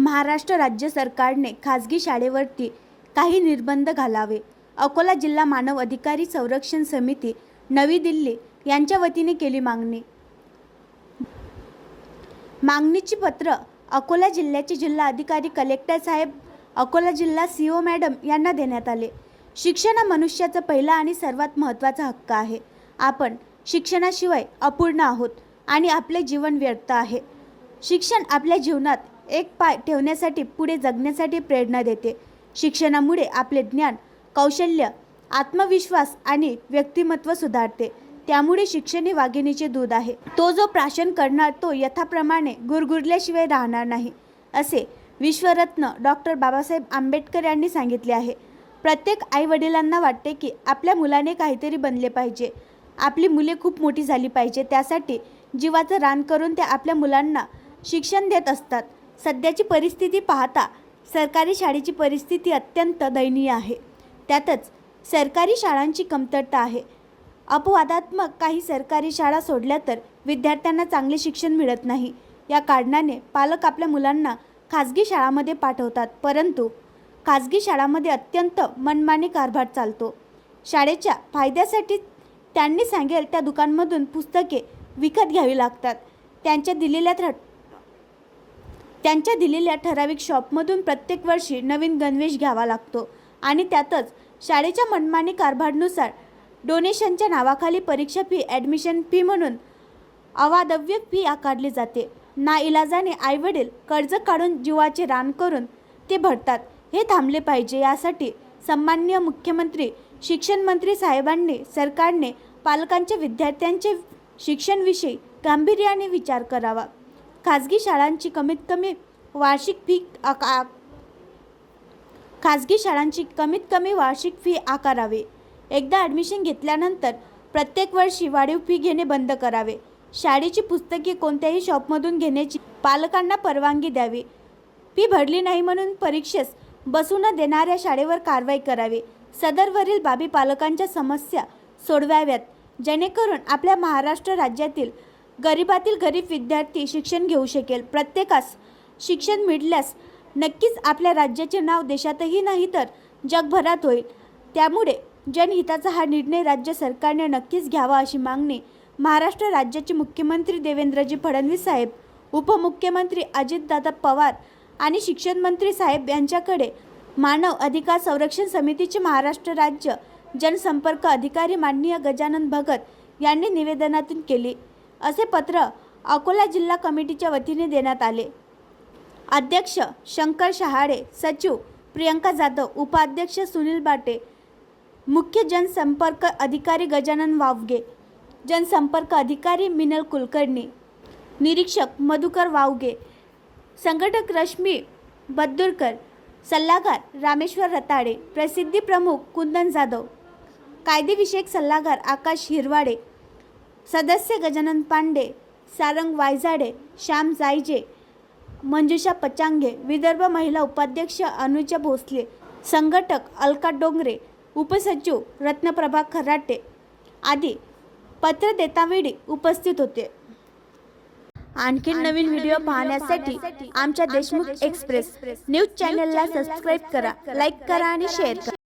महाराष्ट्र राज्य सरकारने खाजगी शाळेवरती काही निर्बंध घालावे. अकोला जिल्हा मानव अधिकारी संरक्षण समिती नवी दिल्ली यांच्या वतीने केली मागणी. मागणीची पत्र अकोला जिल्ह्याचे जिल्हा अधिकारी कलेक्टर साहेब अकोला जिल्हा सी ओ मॅडम यांना देण्यात आले. शिक्षण हा मनुष्याचा पहिला आणि सर्वात महत्त्वाचा हक्क आहे. आपण शिक्षणाशिवाय अपूर्ण आहोत आणि आपले जीवन व्यर्थ आहे. शिक्षण आपल्या जीवनात एक पाय ठेवण्यासाठी पुढे जगण्यासाठी प्रेरणा देते. शिक्षणामुळे आपले ज्ञान कौशल्य आत्मविश्वास आणि व्यक्तिमत्व सुधारते. त्यामुळे शिक्षण हे वाघिणीचे दूध आहे. तो जो प्राशन करणार तो यथाप्रमाणे गुरगुरल्याशिवाय राहणार नाही असे विश्वरत्न डॉक्टर बाबासाहेब आंबेडकर यांनी सांगितले आहे. प्रत्येक आईवडिलांना वाटते की आपल्या मुलाने काहीतरी बनले पाहिजे. आपली मुले खूप मोठी झाली पाहिजे. त्यासाठी जीवाचं रान करून ते आपल्या मुलांना शिक्षण देत असतात. सध्याची परिस्थिती पाहता सरकारी शाळेची परिस्थिती अत्यंत दयनीय आहे. त्यातच सरकारी शाळांची कमतरता आहे. अपवादात्मक काही सरकारी शाळा सोडल्या तर विद्यार्थ्यांना चांगले शिक्षण मिळत नाही. या कारणाने पालक आपल्या मुलांना खाजगी शाळामध्ये पाठवतात परंतु खाजगी शाळामध्ये अत्यंत मनमानी कारभार चालतो. शाळेच्या फायद्यासाठी त्यांनी सांगेल त्या दुकानमधून पुस्तके विकत घ्यावी लागतात. त्यांच्या दिलेल्या थ त्यांच्या दिलेल्या ठराविक शॉपमधून प्रत्येक वर्षी नवीन गणवेश घ्यावा लागतो. आणि त्यातच शाळेच्या मनमानी कारभारनुसार डोनेशनच्या नावाखाली परीक्षा फी ॲडमिशन फी म्हणून अवादव्य फी आकारली जाते. ना इलाजाने आईवडील कर्ज काढून जीवाचे रान करून ते भरतात. हे थांबले पाहिजे यासाठी सन्माननीय मुख्यमंत्री शिक्षण मंत्री साहेबांनी सरकारने पालकांच्या विद्यार्थ्यांचे शिक्षणविषयी गांभीर्याने विचार करावा. खाजगी शाळांची कमीत कमी वार्षिक फी आका खाजगी शाळांची कमीत कमी वार्षिक फी आकारावी. एकदा ॲडमिशन घेतल्यानंतर प्रत्येक वर्षी वाढीव फी घेणे बंद करावे. शाळेची पुस्तके कोणत्याही शॉपमधून घेण्याची पालकांना परवानगी द्यावी. फी भरली नाही म्हणून परीक्षेस बसू न देणाऱ्या शाळेवर कारवाई करावी. सदरवरील बाबी पालकांच्या समस्या सोडवाव्यात. जेणेकरून आपल्या महाराष्ट्र राज्यातील गरिबातील गरीब विद्यार्थी शिक्षण घेऊ शकेल. प्रत्येकास शिक्षण मिळल्यास नक्कीच आपल्या राज्याचे नाव देशातही नाही तर जगभरात होईल. त्यामुळे जनहिताचा हा निर्णय राज्य सरकारने नक्कीच घ्यावा अशी मागणी महाराष्ट्र राज्याचे मुख्यमंत्री देवेंद्रजी फडणवीस साहेब उपमुख्यमंत्री अजितदादा पवार आणि शिक्षण मंत्री साहेब यांच्याकडे मानव अधिकार संरक्षण समितीचे महाराष्ट्र राज्य जनसंपर्क अधिकारी माननीय गजानन भगत यांनी निवेदनातून केली. असे पत्र अकोला जिल्हा कमिटीच्या वतीने देण्यात आले. अध्यक्ष शंकर शहाडे सचिव प्रियंका जाधव उपाध्यक्ष सुनील बाटे मुख्य जनसंपर्क अधिकारी गजानन वावगे जनसंपर्क अधिकारी मिनल कुलकर्णी निरीक्षक मधुकर वावगे संघटक रश्मी बद्दुरकर सल्लागार रामेश्वर रताडे प्रसिद्धी प्रमुख कुंदन जाधव कायदेविषयक सल्लागार आकाश हिरवाडे सदस्य गजानन पांडे सारंग वायझाडे श्याम जायजे मंजुषा पचांगे विदर्भ महिला उपाध्यक्ष अनुजा भोसले संघटक अलका डोंगरे उपसचिव रत्नप्रभा खराटे आदी पत्र देतावेळी उपस्थित होते. आणखी नवीन व्हिडिओ पाहण्यासाठी आमच्या देशमुख एक्सप्रेस. न्यूज चॅनलला सबस्क्राईब करा लाईक करा आणि शेअर करा.